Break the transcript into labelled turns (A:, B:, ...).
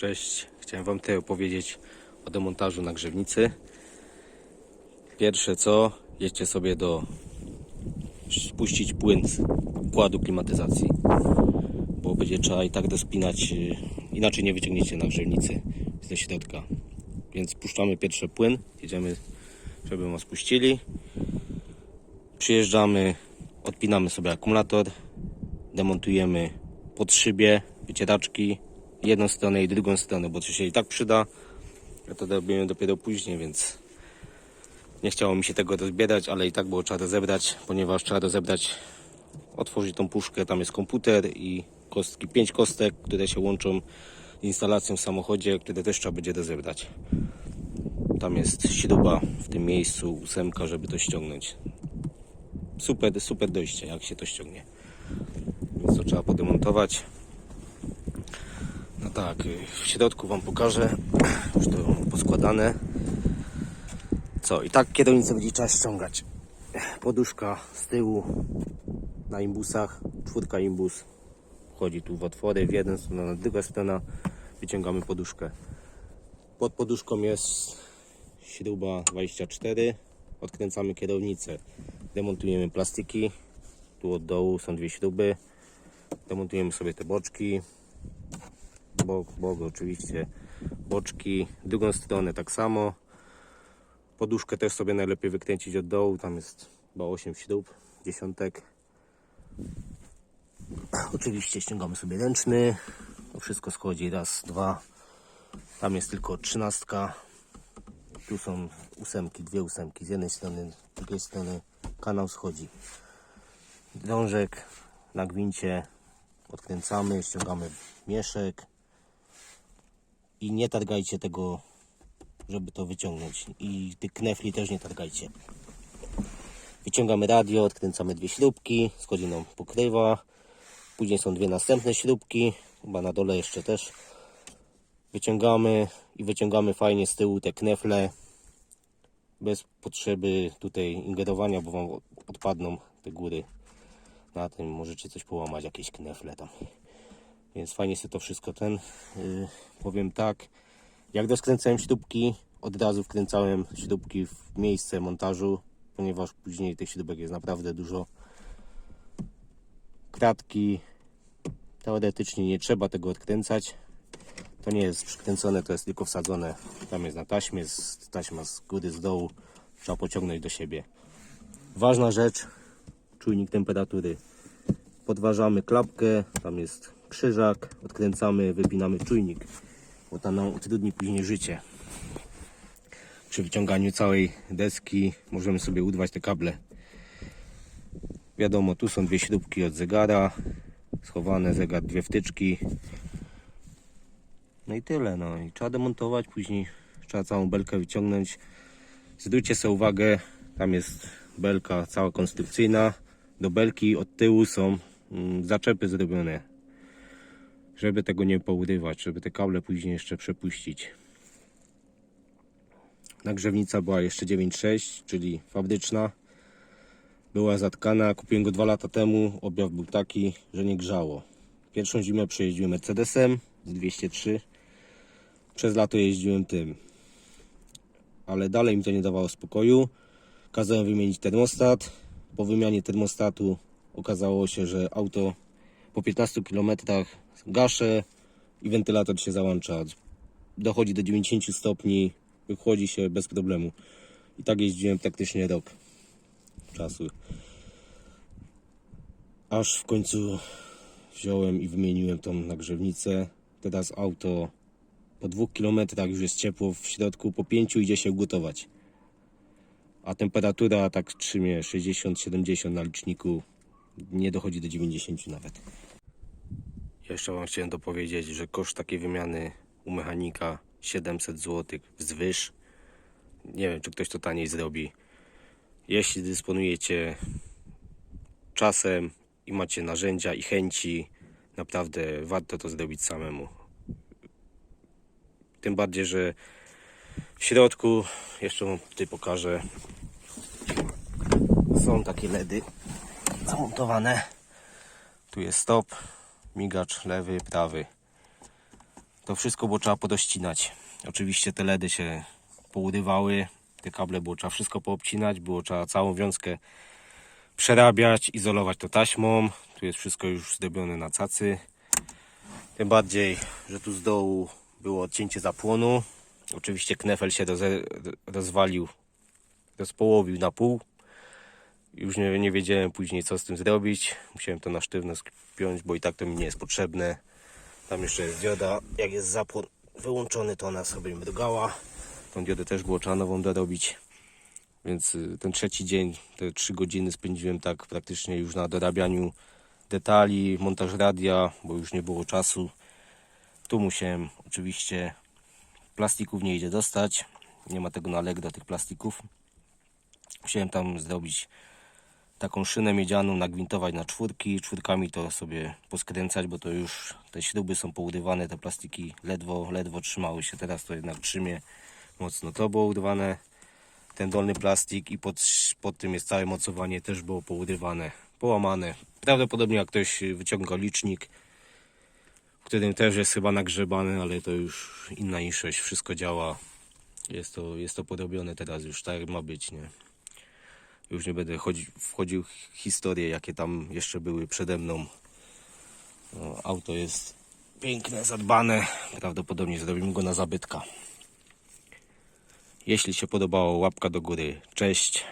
A: Cześć, chciałem Wam tutaj opowiedzieć o demontażu nagrzewnicy. Pierwsze co, jedźcie sobie do spuścić płyn z układu klimatyzacji, bo będzie trzeba i tak dospinać, y, inaczej nie wyciągniecie nagrzewnicy ze środka. Więc puszczamy pierwszy płyn, jedziemy, żeby ją spuścili. Przyjeżdżamy, odpinamy sobie akumulator, demontujemy pod szybie wycieraczki, jedną stronę i drugą stronę, bo to się i tak przyda. To robimy dopiero później, więc nie chciało mi się tego rozbierać, ale i tak było trzeba rozebrać, ponieważ trzeba rozebrać, otworzyć tą puszkę, tam jest komputer i kostki, pięć kostek, które się łączą z instalacją w samochodzie, które też trzeba będzie rozebrać. Tam jest śruba w tym miejscu, ósemka, żeby to ściągnąć. Super, super dojście, jak się to ściągnie. Więc to trzeba podemontować. No tak, y, w środku Wam pokażę. Już to poskładane. Co, i tak kierownicę będzie trzeba ściągać. Poduszka z tyłu na imbusach, czwórka imbus. Wchodzi tu w otwory, w jeden na drugą stronę. Wyciągamy poduszkę. Pod poduszką jest śruba 24. Odkręcamy kierownicę. Demontujemy plastiki. Tu od dołu są dwie śruby. Demontujemy sobie te boczki. Bok, bok oczywiście. Boczki. Drugą stronę tak samo. Poduszkę też sobie najlepiej wykręcić od dołu. Tam jest chyba 8 śrub, dziesiątek. Oczywiście ściągamy sobie ręczny. To wszystko schodzi raz, dwa. Tam jest tylko trzynastka. Tu są ósemki, dwie ósemki. Z jednej strony, z drugiej strony kanał schodzi. Drążek na gwincie odkręcamy, ściągamy mieszek i nie targajcie tego, żeby to wyciągnąć. I tych knefli też nie targajcie. Wyciągamy radio, odkręcamy dwie śrubki, schodzi nam pokrywa. Później są dwie następne śrubki, chyba na dole jeszcze też. Wyciągamy i wyciągamy fajnie z tyłu te knefle. Bez potrzeby tutaj ingerowania, bo wam odpadną te góry. Na tym możecie coś połamać, jakieś knefle tam. Więc fajnie sobie to wszystko ten. Yy, powiem tak, jak doskręcałem śrubki, od razu wkręcałem śrubki w miejsce montażu, ponieważ później tych śrubek jest naprawdę dużo. Kratki, teoretycznie nie trzeba tego odkręcać. To nie jest przykręcone, to jest tylko wsadzone. Tam jest na taśmie, jest taśma z góry, z dołu. Trzeba pociągnąć do siebie. Ważna rzecz, czujnik temperatury. Podważamy klapkę, tam jest krzyżak, odkręcamy, wypinamy czujnik, bo to nam utrudni później życie. Przy wyciąganiu całej deski możemy sobie udwać te kable. Wiadomo, tu są dwie śrubki od zegara, schowane zegar, dwie wtyczki. No i tyle, no i trzeba demontować, później trzeba całą belkę wyciągnąć. Zwróćcie sobie uwagę, tam jest belka cała konstrukcyjna. Do belki od tyłu są mm, zaczepy zrobione, żeby tego nie pourywać, żeby te kable później jeszcze przepuścić. Nagrzewnica była jeszcze 9.6, czyli fabryczna. Była zatkana, kupiłem go dwa lata temu. Objaw był taki, że nie grzało. Pierwszą zimę przejeździłem Mercedesem z 203. Przez lato jeździłem tym. Ale dalej mi to nie dawało spokoju. Kazałem wymienić termostat. Po wymianie termostatu okazało się, że auto po 15 km gasze i wentylator się załącza. Dochodzi do 90 stopni, wychłodzi się bez problemu. I tak jeździłem praktycznie rok czasu. Aż w końcu wziąłem i wymieniłem tą nagrzewnicę. Teraz auto po dwóch kilometrach już jest ciepło w środku, po pięciu idzie się ugotować. A temperatura tak trzymie 60-70 na liczniku, nie dochodzi do 90 nawet. Jeszcze Wam chciałem dopowiedzieć, że koszt takiej wymiany u mechanika 700 zł wzwyż. Nie wiem, czy ktoś to taniej zrobi. Jeśli dysponujecie czasem i macie narzędzia i chęci, naprawdę warto to zrobić samemu. Tym bardziej, że w środku, jeszcze wam tutaj pokażę, są takie LEDy zamontowane. Tu jest stop, migacz lewy, prawy. to wszystko było trzeba podościnać. Oczywiście te ledy się pourywały, te kable było trzeba wszystko poobcinać, było trzeba całą wiązkę przerabiać, izolować to taśmą. Tu jest wszystko już zrobione na cacy. Tym bardziej, że tu z dołu było odcięcie zapłonu. Oczywiście knefel się rozwalił, rozpołowił na pół. Już nie, nie wiedziałem później co z tym zrobić. Musiałem to na sztywno spiąć, bo i tak to mi nie jest potrzebne. Tam jeszcze jest dioda. Jak jest zapłon wyłączony, to ona sobie mrugała. Tą diodę też było trzeba nową dorobić. Więc y, ten trzeci dzień, te trzy godziny spędziłem tak praktycznie już na dorabianiu detali, montaż radia, bo już nie było czasu. Tu musiałem oczywiście plastików nie idzie dostać. Nie ma tego na Allegro tych plastików. Musiałem tam zrobić taką szynę miedzianą, nagwintować na czwórki. Czwórkami to sobie poskręcać, bo to już te śruby są pourywane, te plastiki ledwo, ledwo trzymały się. Teraz to jednak trzymie mocno. To było urwane, ten dolny plastik i pod, pod tym jest całe mocowanie też było pourywane, połamane. Prawdopodobnie jak ktoś wyciąga licznik, w którym też jest chyba nagrzebany, ale to już inna inszość, wszystko działa. Jest to, jest to porobione teraz już tak jak ma być, nie? Już nie będę chodzi, wchodził w historie, jakie tam jeszcze były przede mną. No, auto jest piękne, zadbane. Prawdopodobnie zrobimy go na zabytka. Jeśli się podobało, łapka do góry. Cześć.